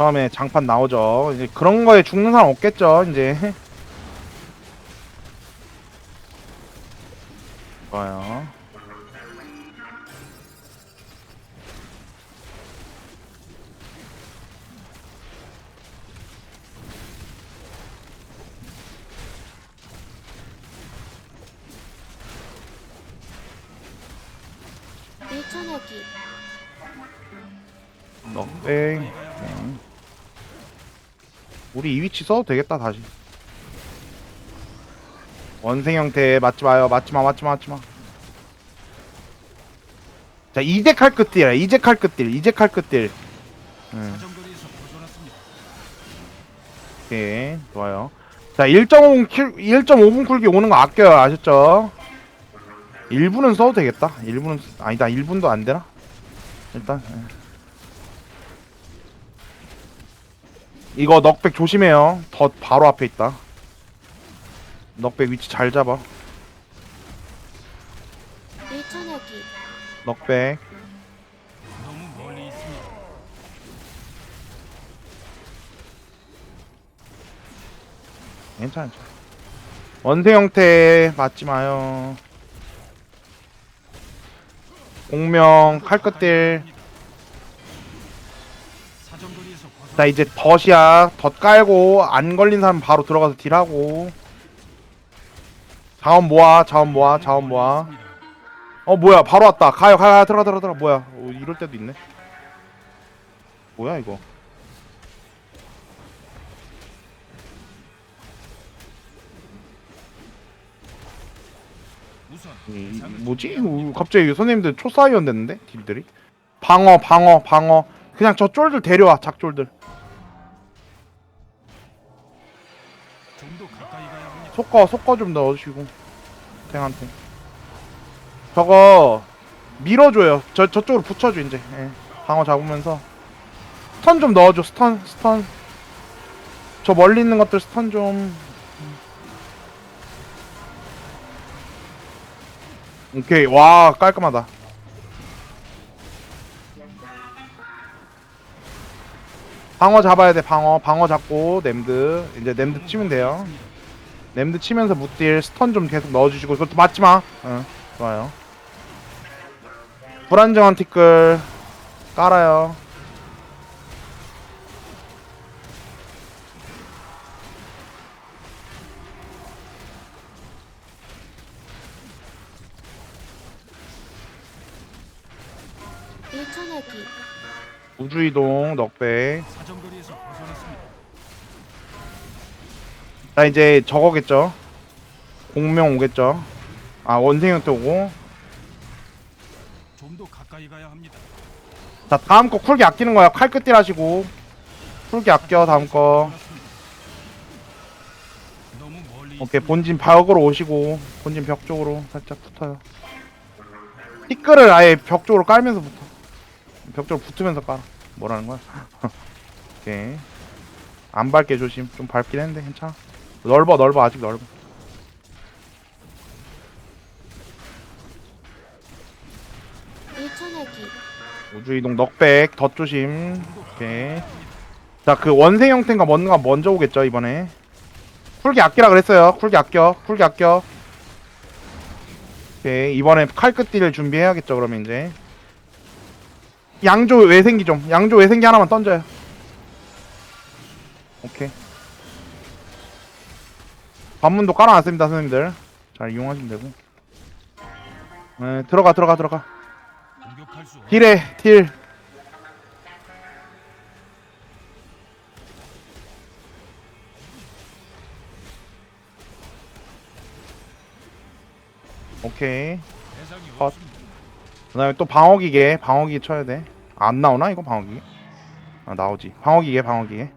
다음에 장판 나오죠. 이제 그런 거에 죽는 사람 없겠죠. 이제 좋아요. 밀쳐내기 넉백. 네. 우리 이 위치 써도 되겠다 다시. 원생 형태 맞지 마요. 맞지 마. 맞지 마. 맞지 마. 자 이제 칼끝딜. 이제 칼끝딜. 이제 칼끝딜. 음. 오케이 좋아요. 자 1.5분 킬 1.5분 쿨기 오는 거 아껴요. 아셨죠? 1분은 써도 되겠다. 1분은 아니다. 1분도 안 되나? 일단 예. 이거 넉백 조심해요. 덧 바로 앞에 있다. 넉백 위치 잘 잡아. 밀쳐내기 넉백. 괜찮아. 원세 형태 맞지 마요. 공명 벗어났습니다. 자 이제 덫이야. 덫 깔고 안 걸린 사람 바로 들어가서 딜하고. 자원 모아. 자원 모아. 자원 모아. 어 뭐야 바로 왔다. 가요 가요. 들어가 들어가 들어가. 뭐야 어, 이럴 때도 있네. 뭐야 이거. 이- 대상을 뭐지? 우, 갑자기 선생님들 초사이언 됐는데 딜들이? 방어 방어 방어. 그냥 저 쫄들 데려와 작쫄들. 속거 속거 좀 넣어주시고. 탱한테. 저거 밀어줘요. 저 저쪽으로 붙여줘 이제. 예. 방어 잡으면서. 스턴 좀 넣어줘 스턴 스턴. 저 멀리 있는 것들 스턴 좀 오케이 와 깔끔하다 방어 잡아야 돼 방어 방어 잡고 냄드 이제 냄드 치면 돼요 냄드 치면서 무딜 스턴 좀 계속 넣어주시고 그것도 맞지 마. 응, 좋아요. 불안정한 티끌 깔아요. 밀쳐내기 우주 이동 넉백. 사정거리에서 벗어났습니다. 자 이제 저거겠죠. 공명 오겠죠. 아 원생형태 오고. 좀 더 가까이 가야 합니다. 자 다음 거 쿨기 아끼는 거야. 칼끝딜 하시고. 쿨기 아껴 다음 거. 벗어났습니다. 너무 멀리 오케이. 본진 벽으로 오시고 본진 벽 쪽으로 살짝 붙어요. 티끌을 아예 벽 쪽으로 깔면서 붙어. 벽 쪽으로 붙으면서 깔아. 뭐라는 거야? 오케이. 안 밟게 조심. 좀 밟긴 했는데 괜찮아. 넓어 넓어 아직 넓어. 밀쳐내기 우주 이동 넉백 덧 조심. 오케이. 자 그 원생 형태인가 뭔가 먼저 오겠죠 이번에. 쿨기 아끼라 그랬어요. 쿨기 아껴. 쿨기 아껴. 오케이 이번에 칼끝딜 준비해야겠죠 그러면 이제. 양조 외생기 좀. 양조 외생기 하나만 던져요. 오케이. 관문도 깔아놨습니다 선생님들. 잘 이용하시면 되고. 네 들어가 들어가 들어가. 딜해 딜. 오케이. 대상이 컷. 없습니다. 그다음에 또 방어기계, 방어기계 쳐야 돼. 안 나오나 이거 방어기계? 아 나오지. 방어기계, 방어기계.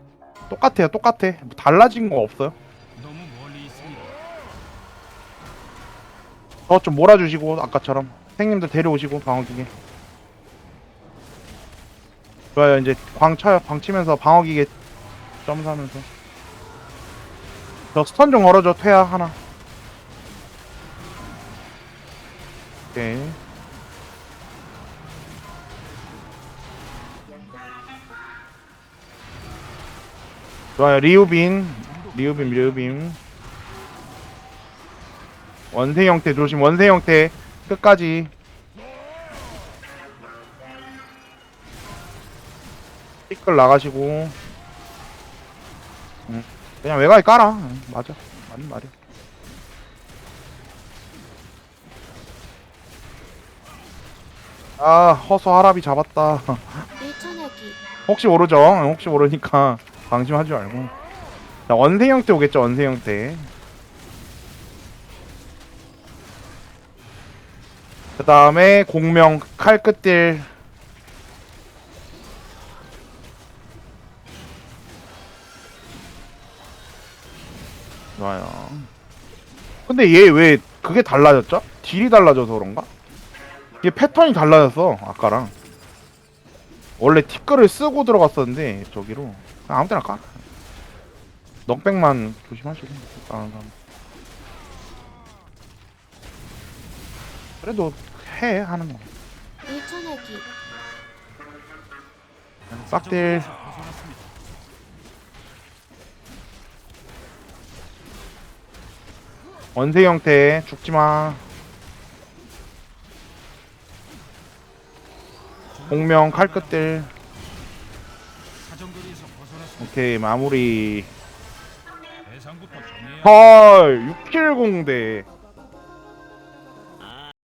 똑같아요, 똑같아. 뭐 달라진 거 없어요. 너무 멀리 있습니다. 더좀 몰아주시고 아까처럼 선생님들 데려오시고 방어기계. 좋아요. 이제 광 쳐요. 광 치면서 방어기계 점수하면서. 저 스턴 좀 걸어줘. 퇴야 하나. 오케이. 좋아요. 리우빈. 리우빔 리우빔 원세 형태 조심. 원세 형태. 끝까지. 티끌 나가시고. 응. 그냥 외곽에 깔아. 응, 맞아. 맞는 말이야. 아 허수 하랍이 잡았다. 혹시 모르죠? 응, 혹시 모르니까 방심하지 말고. 자 원세 형태 오겠죠 원세 형태 그 다음에 공명 칼끝딜. 좋아요. 근데 얘 왜 그게 달라졌죠? 딜이 달라져서 그런가? 이게 패턴이 달라졌어 아까랑 원래 티끌을 쓰고 들어갔었는데 저기로. 그냥 아무 때나 까. 넉백만 조심하시고. 다른 사람. 그래도 해 하는 거. 밀쳐내기 빡딜. 원세 형태 죽지마 공명 칼끝들. 사정거리에서 벗어났습니다. 오케이 마무리. 대상부터 정해야 헐 6킬 공대